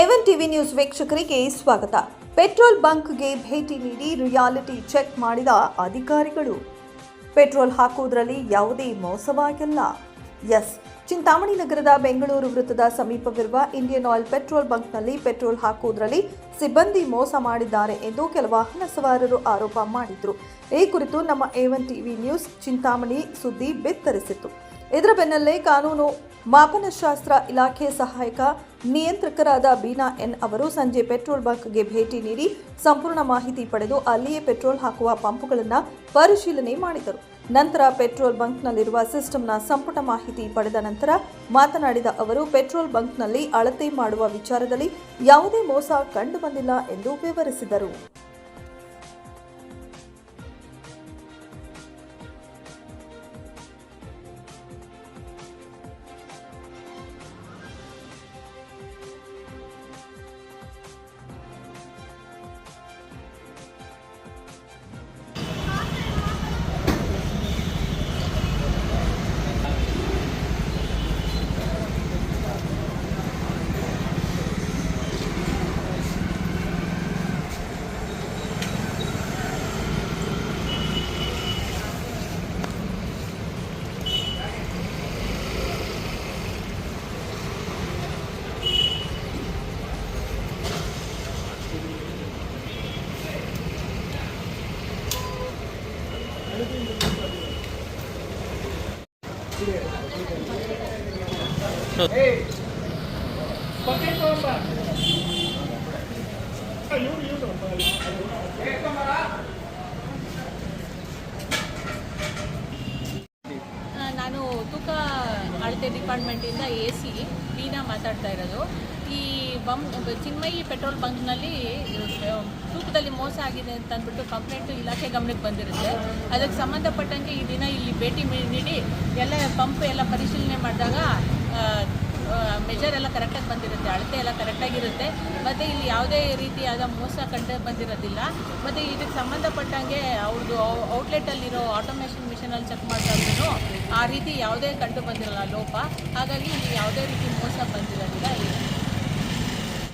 ಎವನ್ TV news ವೀಕ್ಷಕರಿಗೆ ಸ್ವಾಗತ. Petrol ಬಂಕ್ಗೆ ಭೇಟಿ ನೀಡಿ ರಿಯಾಲಿಟಿ ಚೆಕ್ ಮಾಡಿದ ಅಧಿಕಾರಿಗಳು. ಪೆಟ್ರೋಲ್ ಹಾಕುವುದರಲ್ಲಿ ಯಾವುದೇ ಮೋಸವಾಗಿಲ್ಲ. ಎಸ್, ಚಿಂತಾಮಣಿ ನಗರದ ಬೆಂಗಳೂರು ವೃತ್ತದ ಸಮೀಪವಿರುವ ಇಂಡಿಯನ್ ಆಯಿಲ್ ಪೆಟ್ರೋಲ್ ಬಂಕ್ನಲ್ಲಿ ಪೆಟ್ರೋಲ್ ಹಾಕುವುದರಲ್ಲಿ ಸಿಬ್ಬಂದಿ ಮೋಸ ಮಾಡಿದ್ದಾರೆ ಎಂದು ಕೆಲ ವಾಹನ ಸವಾರರು ಆರೋಪ ಮಾಡಿದ್ರು. ಈ ಕುರಿತು ನಮ್ಮ ಎವನ್ ಟಿವಿ ನ್ಯೂಸ್ ಚಿಂತಾಮಣಿ ಸುದ್ದಿ ಬಿತ್ತರಿಸಿತು. ಇದರ ಬೆನ್ನಲ್ಲೇ ಕಾನೂನು ಮಾಪನಶಾಸ್ತ್ರ ಇಲಾಖೆ ಸಹಾಯಕ ನಿಯಂತ್ರಕರಾದ ಬೀನಾ ಎನ್ ಅವರು ಸಂಜೆ ಪೆಟ್ರೋಲ್ ಬಂಕ್ಗೆ ಭೇಟಿ ನೀಡಿ ಸಂಪೂರ್ಣ ಮಾಹಿತಿ ಪಡೆದು ಅಲ್ಲಿಯೇ ಪೆಟ್ರೋಲ್ ಹಾಕುವ ಪಂಪ್ಗಳನ್ನು ಪರಿಶೀಲನೆ ಮಾಡಿದರು. ನಂತರ ಪೆಟ್ರೋಲ್ ಬಂಕ್ನಲ್ಲಿರುವ ಸಿಸ್ಟಮ್ನ ಸಂಪುಟ ಮಾಹಿತಿ ಪಡೆದ ನಂತರ ಮಾತನಾಡಿದ ಅವರು, ಪೆಟ್ರೋಲ್ ಬಂಕ್ನಲ್ಲಿ ಅಳತೆ ಮಾಡುವ ವಿಚಾರದಲ್ಲಿ ಯಾವುದೇ ಮೋಸ ಕಂಡುಬಂದಿಲ್ಲ ಎಂದು ವಿವರಿಸಿದರು. ಆ, ತೂಕ ಅಳತೆ ಡಿಪಾರ್ಟ್ಮೆಂಟಿಂದ ಎ ಸಿ ವೀನಾ ಮಾತಾಡ್ತಾ ಇರೋದು. ಈ ಬಂ ಚಿನ್ಮಯಿ ಪೆಟ್ರೋಲ್ ಬಂಕ್ನಲ್ಲಿ ತೂಕದಲ್ಲಿ ಮೋಸ ಆಗಿದೆ ಅಂತ ಅಂದ್ಬಿಟ್ಟು ಕಂಪ್ಲೇಂಟು ಇಲಾಖೆ ಗಮನಕ್ಕೆ ಬಂದಿರುತ್ತೆ. ಅದಕ್ಕೆ ಸಂಬಂಧಪಟ್ಟಂಗೆ ಈ ದಿನ ಇಲ್ಲಿ ಭೇಟಿ ನೀಡಿ, ಎಲ್ಲ ಪಂಪ್ ಎಲ್ಲ ಪರಿಶೀಲನೆ ಮಾಡಿದಾಗ ಮೆಜರ್ ಎಲ್ಲ ಕರೆಕ್ಟಾಗಿ ಬಂದಿರುತ್ತೆ, ಅಳತೆ ಎಲ್ಲ ಕರೆಕ್ಟಾಗಿರುತ್ತೆ ಮತ್ತು ಇಲ್ಲಿ ಯಾವುದೇ ರೀತಿಯಾದ ಮೋಸ ಕಂಡು ಬಂದಿರೋದಿಲ್ಲ. ಮತ್ತು ಇದಕ್ಕೆ ಸಂಬಂಧಪಟ್ಟಂಗೆ ಅವ್ರದ್ದು ಔಟ್ಲೆಟಲ್ಲಿರೋ ಆಟೋಮೇಷನ್ ಮಿಷಿನಲ್ಲಿ ಚೆಕ್ ಮಾಡಿದಾಗೂ ಆ ರೀತಿ ಯಾವುದೇ ಕಂಡು ಬಂದಿರಲ್ಲ ಲೋಪ. ಹಾಗಾಗಿ ಇಲ್ಲಿ ಯಾವುದೇ ರೀತಿ ಮೋಸ ಬಂದಿರೋದಿಲ್ಲ